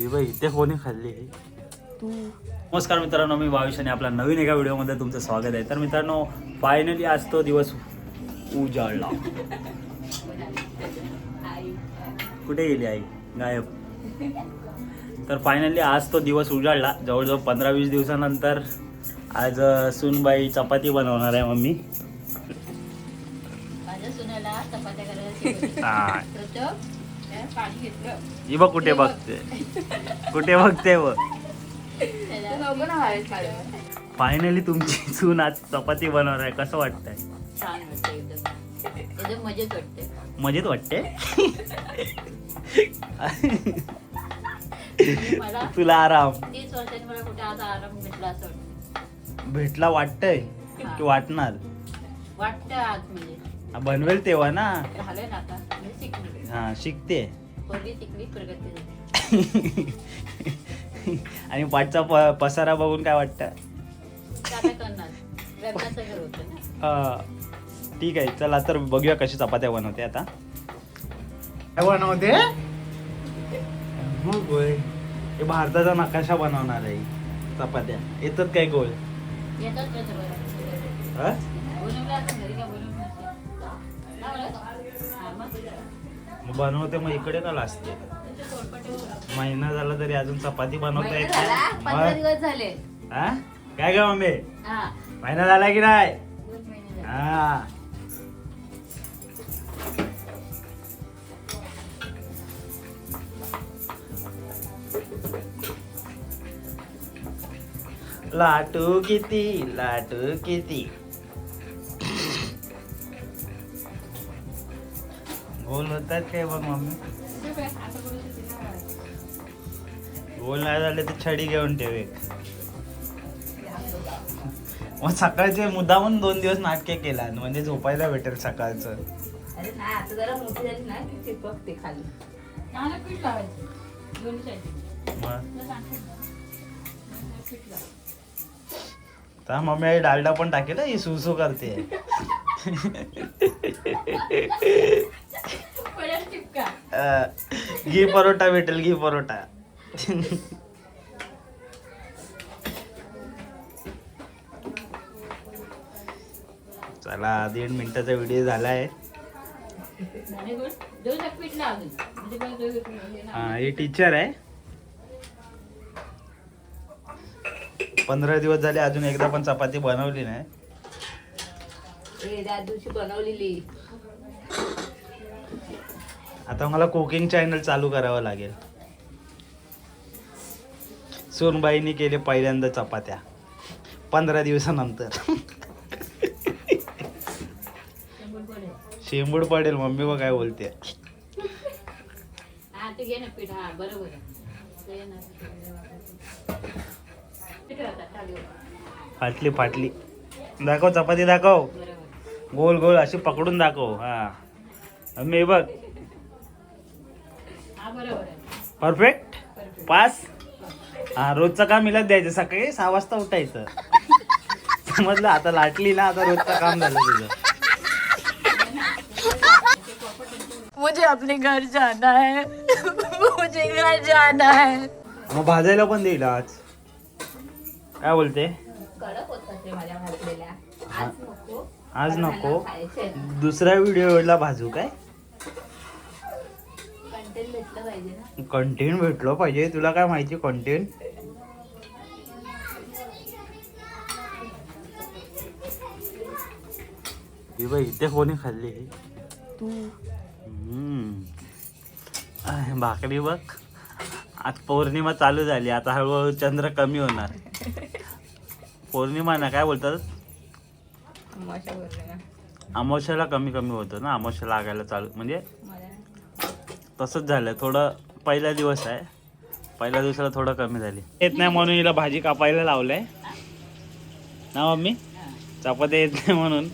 ही कोणी खाल्ली नमस्कार मित्रांनो मी भाविष आणि आपल्या नवीन एका व्हिडिओमध्ये तुमचं स्वागत आहे. तर मित्रांनो फायनली आज तो दिवस उजाडला कुठे गेली आई? गायब. तर फायनली आज तो दिवस उजाडला जवळजवळ पंधरा वीस दिवसानंतर आज अं, सूनबाई चपाती बनवणार आहे मम्मी. माझ्या सुनाला हा. पाणी घेतलं ही बघ कुठे बघते. कुठे बघते बघ. फायनली तुमची सून आज चपाती बनवणार आहे. कसं वाटतंय? छान वाटतं एकदम. एकदम मजेत वाटते मजेत वाटते? मला तुला आराम. तीस वर्षांनी मला कुठे आता आराम भेटला असं वाटतं भेटला वाटतंय की वाटणार? वाटतं आज म्हणजे. बनवेल तेव्हा ना. झालंय ना हा शिकते पहिली शिकली प्रगती झाली. आणि पाठचा प- पसारा बघून काय वाटतं आता करणार लग्नाचं घर होतं ना हा, ठीक आहे चला तर बघूया कशी चपात्या बनवते आता काय बनवते मग होय. हे भारताचा नकाशा बनवणार आहे चपात्या येतात काय गोल येतात का सगळं हा? बनवलं आता घरी का बनवलं नसेल? हा, बरं. हा, मग. मग बनवते मग इकडे का तोंडपाठीवर. महिना झाला तरी अजून चपाती बनवता येत झाला, पंधरा नाही. दिवस झाले मग? हा? काय ग मम्मी हा महिना झाला की नाही दोन महिने झाले हा लाटू किती लाटू किती गोल होतात काय बघ मम्मी. गोल नाही झाले तर छडी घेऊन ठेव एक. मग सकाळचे मुद्दामून दोन दिवस नाटके केला म्हणजे झोपायला भेटेल सकाळचं. तर मम्मी आई डालडा पण टाकेल ही सुसू करते. घी परोटा भेटेल घी परोटा चला दीड मिनिटाचा व्हिडिओ दोन पीठ हे. हा टीचर आहे. पंधरा दिवस झाले अजून एकदा पण चपाती बनवली नाही. दिवशी बनवलेली. आता मला कुकिंग चॅनल चालू करावं लागेल. सोनबाईनी केले पहिल्यांदा चपात्या. पंधरा दिवसानंतर. शेंबूड पडेल मम्मी बघ काय बोलते. फाटली फाटली. दाखव चपाती दाखव. गोल गोल अशी पकडून दाखव. हा. मी बघ. परफेक्ट? Perfect. पास? हा रोजचं काम मिळत द्यायचं सकाळी सहा वाजता उठायचं. समजलं? आता लाटली ना आता रोजचं काम झालं तुझं. मुझे अपने घर जाना है। मुझे घर जाना है। मग भाजायला पण देईल आज. काय बोलते? आज नको. आज नको. खायचे दुसऱ्या व्हिडिओला भाजू काय? कंटेंट भेटलं पाहिजे ना? कंटेंट भेटलो पाहिजे. तुला काय माहिती कंटेंट बाई इथे कोणी खाल्ली? तू. हम्म. आहे, भाकरी बघ. आज पौर्णिमा चालू झाली. आता हळूहळू चंद्र कमी होणार. पौर्णिमा ना काय बोलतात? मशा बोलले अमावस्याला कमी कमी होतं ना. अमावस्या लागायला चालू म्हणजे तसंच झालं. थोडं पहिला दिवस आहे. पहिल्या दिवसाला थोडं कमी झाली. येत नाही म्हणून हिला भाजी कापायला लावलंय. ना मम्मी? चपात्या येत नाही म्हणून.